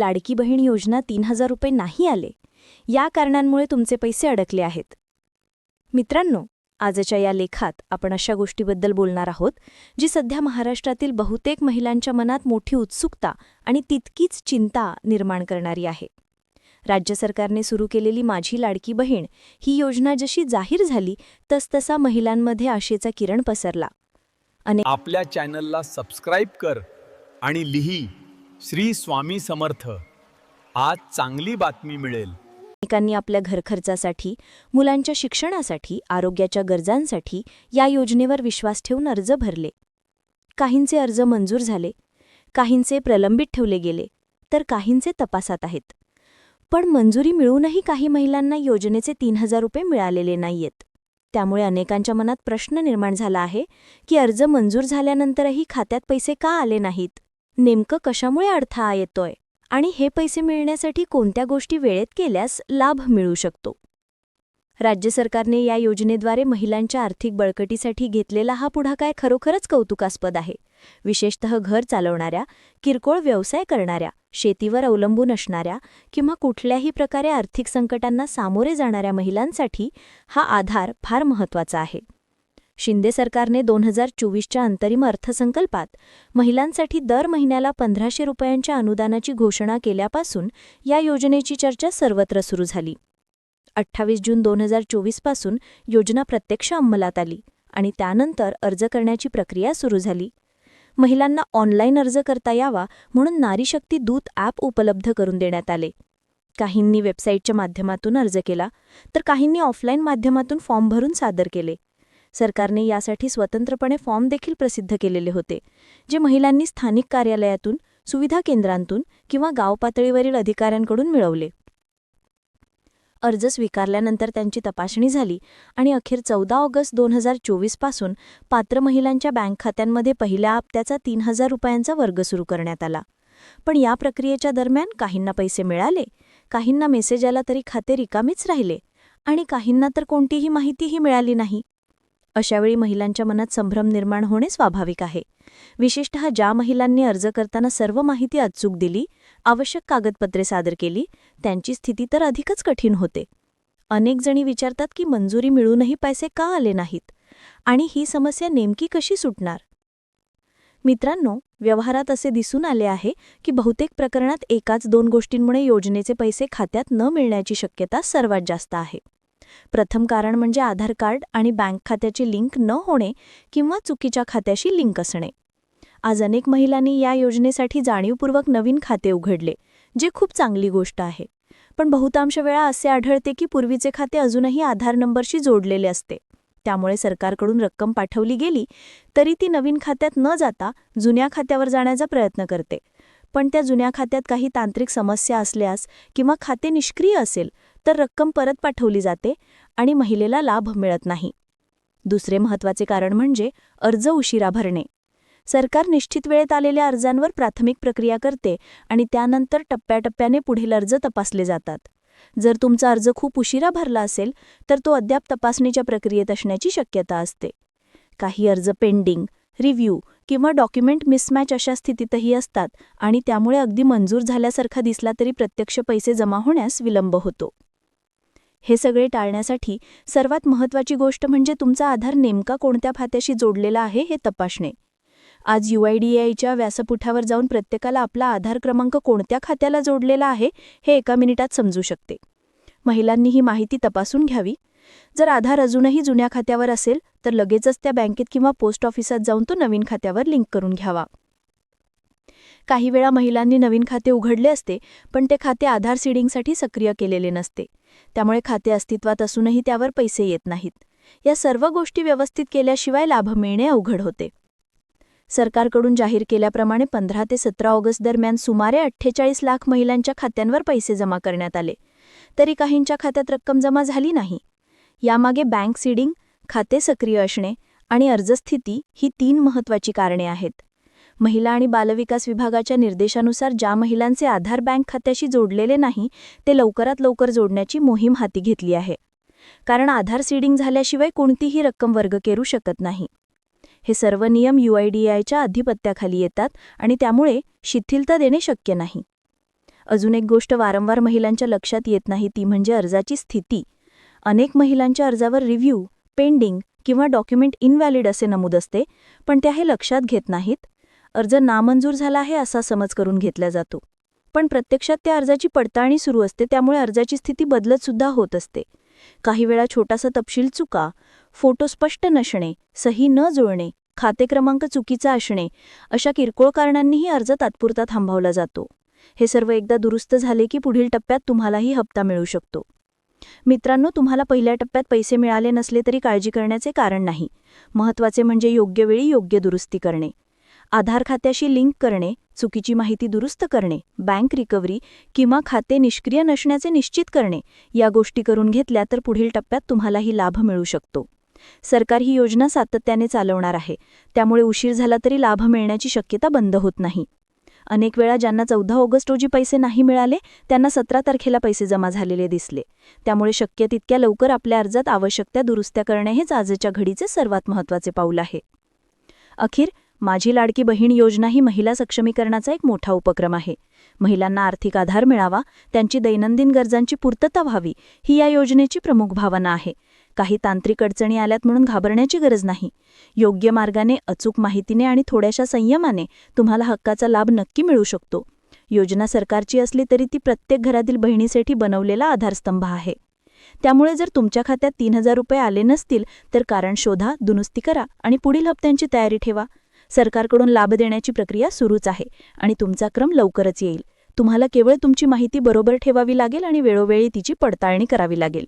लाडकी बहीण योजना तीन हजार रुपये नाही आले. या कारणांमुळे तुमचे पैसे अडकले आहेत. मित्रांनो आजच्या या लेखात आपण अशा गोष्टीबद्दल बोलणार आहोत जी सध्या महाराष्ट्रातील बहुतेक महिलांच्या मनात मोठी उत्सुकता आणि तितकीच चिंता निर्माण करणारी आहे. राज्य सरकारने सुरू केलेली माझी लाडकी बहीण ही योजना जशी जाहीर झाली तसतसा महिलांमध्ये आशेचा किरण पसरला. आपल्या चॅनलला सबस्क्राईब कर आणि लिही. श्री स्वामी समर्थ. आज चांगली बातमी मिळेल. अनेकांनी आपल्या घरखर्चासाठी मुलांच्या शिक्षणासाठी आरोग्याच्या गरजांसाठी या योजनेवर विश्वास ठेवून अर्ज भरले. काहींचे अर्ज मंजूर झाले काहींचे प्रलंबित ठेवले गेले तर काहींचे तपासात आहेत. पण मंजुरी मिळूनही काही महिलांना योजनेचे तीन हजार रुपये मिळालेले नाहीयेत. त्यामुळे अनेकांच्या मनात प्रश्न निर्माण झाला आहे की अर्ज मंजूर झाल्यानंतरही खात्यात पैसे का आले नाहीत? नेमकं कशामुळे अडथळा येतोय आणि हे पैसे मिळण्यासाठी कोणत्या गोष्टी वेळेत केल्यास लाभ मिळू शकतो? राज्य सरकारने या योजनेद्वारे महिलांच्या आर्थिक बळकटीसाठी घेतलेला हा पुढाकार खरोखरच कौतुकास्पद आहे. विशेषतः घर चालवणाऱ्या किरकोळ व्यवसाय करणाऱ्या शेतीवर अवलंबून असणाऱ्या किंवा कुठल्याही प्रकारे आर्थिक संकटांना सामोरे जाणाऱ्या महिलांसाठी हा आधार फार महत्त्वाचा आहे. शिंदे सरकारने दोन हजार चोवीसच्या अंतरिम अर्थसंकल्पात महिलांसाठी दर महिन्याला पंधराशे रुपयांच्या अनुदानाची घोषणा केल्यापासून या योजनेची चर्चा सर्वत्र सुरू झाली. अठ्ठावीस जून दोन हजार चोवीसपासून योजना प्रत्यक्ष अंमलात आली आणि त्यानंतर अर्ज करण्याची प्रक्रिया सुरू झाली. महिलांना ऑनलाईन अर्ज करता यावा म्हणून नारीशक्ती दूत ॲप उपलब्ध करून देण्यात आले. काहींनी वेबसाईटच्या माध्यमातून अर्ज केला तर काहींनी ऑफलाईन माध्यमातून फॉर्म भरून सादर केले. सरकारने यासाठी स्वतंत्रपणे फॉर्म देखील प्रसिद्ध केलेले होते जे महिलांनी स्थानिक कार्यालयातून सुविधा केंद्रांतून किंवा गाव पातळीवरील अधिकाऱ्यांकडून मिळवले. अर्ज स्वीकारल्यानंतर त्यांची तपासणी झाली आणि अखेर चौदा ऑगस्ट दोन हजार चोवीसपासून पात्र महिलांच्या बँक खात्यांमध्ये पहिल्या हप्त्याचा तीन हजार रुपयांचा वर्ग सुरू करण्यात आला. पण या प्रक्रियेच्या दरम्यान काहींना पैसे मिळाले काहींना मेसेज आला तरी खाते रिकामीच राहिले आणि काहींना तर कोणतीही माहितीही मिळाली नाही. अशावेळी महिलांच्या मनात संभ्रम निर्माण होणे स्वाभाविक आहे. विशेषतः ज्या महिलांनी अर्ज करताना सर्व माहिती अचूक दिली आवश्यक कागदपत्रे सादर केली त्यांची स्थिती तर अधिकच कठीण होते. अनेक जणी विचारतात की मंजुरी मिळूनही पैसे का आले नाहीत? आणि ही समस्या नेमकी कशी सुटणार? मित्रांनो व्यवहारात असे दिसून आले आहे की बहुतेक प्रकरणात एकाच दोन गोष्टींमुळे योजनेचे पैसे खात्यात न मिळण्याची शक्यता सर्वात जास्त आहे. प्रथम कारण म्हणजे आधार कार्ड आणि बँक खात्याची लिंक न होणे किंवा चुकीच्या खात्याशी लिंक असणे. आज अनेक महिलांनी या योजनेसाठी जाणीवपूर्वक नवीन खाते उघडले जे खूप चांगली गोष्ट आहे. पण बहुतांश वेळा असे आढळते की पूर्वीचे खाते अजूनही आधार नंबरशी जोडलेले असते. त्यामुळे सरकारकडून रक्कम पाठवली गेली तरी ती नवीन खात्यात न जाता जुन्या खात्यावर जाण्याचा प्रयत्न करते. पण त्या जुन्या खात्यात काही तांत्रिक समस्या असल्यास किंवा खाते निष्क्रिय असेल तर रक्कम परत पाठवली जाते आणि महिलेला लाभ मिळत नाही. दुसरे महत्त्वाचे कारण म्हणजे अर्ज उशिरा भरणे. सरकार निश्चित वेळेत आलेल्या अर्जांवर प्राथमिक प्रक्रिया करते आणि त्यानंतर टप्प्याटप्प्याने पुढील अर्ज तपासले जातात. जर तुमचा अर्ज खूप उशिरा भरला असेल तर तो अद्याप तपासणीच्या प्रक्रियेत असण्याची शक्यता असते. काही अर्ज पेंडिंग रिव्ह्यू किंवा डॉक्युमेंट मिसमॅच अशा स्थितीतही असतात आणि त्यामुळे अगदी मंजूर झाल्यासारखा दिसला तरी प्रत्यक्ष पैसे जमा होण्यास विलंब होतो. हे सगळे टाळण्यासाठी सर्वात महत्त्वाची गोष्ट म्हणजे तुमचा आधार नेमका कोणत्या खात्याशी जोडलेला आहे हे तपासणे. आज यूआयडीएआयच्या व्यासपीठावर जाऊन प्रत्येकाला आपला आधार क्रमांक कोणत्या खात्याला जोडलेला आहे हे एका मिनिटात समजू शकते. महिलांनी ही माहिती तपासून घ्यावी. जर आधार अजूनही जुन्या खात्यावर असेल तर लगेचच त्या बँकेत किंवा पोस्ट ऑफिसात जाऊन तो नवीन खात्यावर लिंक करून घ्यावा. काही वेळा महिलांनी नवीन खाते उघडले असते पण ते खाते आधार सीडिंगसाठी सक्रिय केलेले नसते. त्यामुळे खाते अस्तित्वात असूनही त्यावर पैसे येत नाहीत. या सर्व गोष्टी व्यवस्थित केल्याशिवाय लाभ मिळणे अवघड होते. सरकारकडून जाहीर केल्याप्रमाणे पंधरा ते सतरा ऑगस्ट दरम्यान सुमारे अठ्ठेचाळीस लाख महिलांच्या खात्यांवर पैसे जमा करण्यात आले. तरी काहींच्या खात्यात रक्कम जमा झाली नाही. यामागे बँक सीडिंग खाते सक्रिय असणे आणि अर्जस्थिती ही तीन महत्त्वाची कारणे आहेत. महिला आणि बालविकास विभागाच्या निर्देशानुसार ज्या महिलांचे आधार बँक खात्याशी जोडलेले नाही ते लवकरात लवकर जोडण्याची मोहीम हाती घेतली आहे. कारण आधार सीडिंग झाल्याशिवाय कोणतीही रक्कम वर्ग करू शकत नाही. हे सर्व नियम यूआयडीआयच्या अधिपत्याखाली येतात आणि त्यामुळे शिथिलता देणे शक्य नाही. अजून एक गोष्ट वारंवार महिलांच्या लक्षात येत नाही ती म्हणजे अर्जाची स्थिती. अनेक महिलांच्या अर्जावर रिव्ह्यू पेंडिंग किंवा डॉक्युमेंट इनव्हॅलिड असे नमूद असते पण त्या हे लक्षात घेत नाहीत. अर्ज नामंजूर झाला आहे असा समज करून घेतला जातो. पण प्रत्यक्षात त्या अर्जाची पडताळणी सुरू असते त्यामुळे अर्जाची स्थिती बदलतसुद्धा होत असते. काही वेळा छोटासा तपशील चुका फोटो स्पष्ट नसणे सही न जुळणे खाते क्रमांक चुकीचा असणे अशा किरकोळ कारणांनीही अर्ज तात्पुरता थांबवला जातो. हे सर्व एकदा दुरुस्त झाले की पुढील टप्प्यात तुम्हालाही हप्ता मिळू शकतो. मित्रांनो तुम्हाला पहिल्या टप्प्यात पैसे मिळाले नसले तरी काळजी करण्याचे कारण नाही. महत्त्वाचे म्हणजे योग्य वेळी योग्य दुरुस्ती करणे. आधार खात्याशी लिंक करणे चुकीची माहिती दुरुस्त करणे बँक रिकव्हरी किंवा खाते निष्क्रिय नसण्याचे निश्चित करणे या गोष्टी करून घेतल्या तर पुढील टप्प्यात तुम्हालाही लाभ मिळू शकतो. सरकार ही योजना सातत्याने चालवणार आहे. त्यामुळे उशीर झाला तरी लाभ मिळण्याची शक्यता बंद होत नाही. अनेक वेळा ज्यांना चौदा ऑगस्ट रोजी पैसे नाही मिळाले त्यांना सतरा तारखेला पैसे जमा झालेले दिसले. त्यामुळे शक्य तितक्या लवकर आपल्या अर्जात आवश्यक त्या दुरुस्त्या करणे हेच आजच्या घडीचे सर्वात महत्त्वाचे पाऊल आहे. अखेर माझी लाडकी बहीण योजना ही महिला सक्षमीकरणाचा एक मोठा उपक्रम आहे. महिलांना आर्थिक आधार मिळावा त्यांची दैनंदिन गरजांची पूर्तता व्हावी ही या योजनेची प्रमुख भावना आहे. काही तांत्रिक अडचणी आल्यात म्हणून घाबरण्याची गरज नाही. योग्य मार्गाने अचूक माहितीने आणि थोड्याशा संयमाने तुम्हाला हक्काचा लाभ नक्की मिळू शकतो. योजना सरकारची असली तरी ती प्रत्येक घरातील बहिणीसाठी बनवलेला आधारस्तंभ आहे. त्यामुळे जर तुमच्या खात्यात तीन हजार रुपये आले नसतील तर कारण शोधा दुरुस्ती करा आणि पुढील हप्त्यांची तयारी ठेवा. सरकारकडून लाभ देण्याची प्रक्रिया सुरूच आहे आणि तुमचा क्रम लवकरच येईल. तुम्हाला केवळ तुमची माहिती बरोबर ठेवावी लागेल आणि वेळोवेळी तिची पडताळणी करावी लागेल.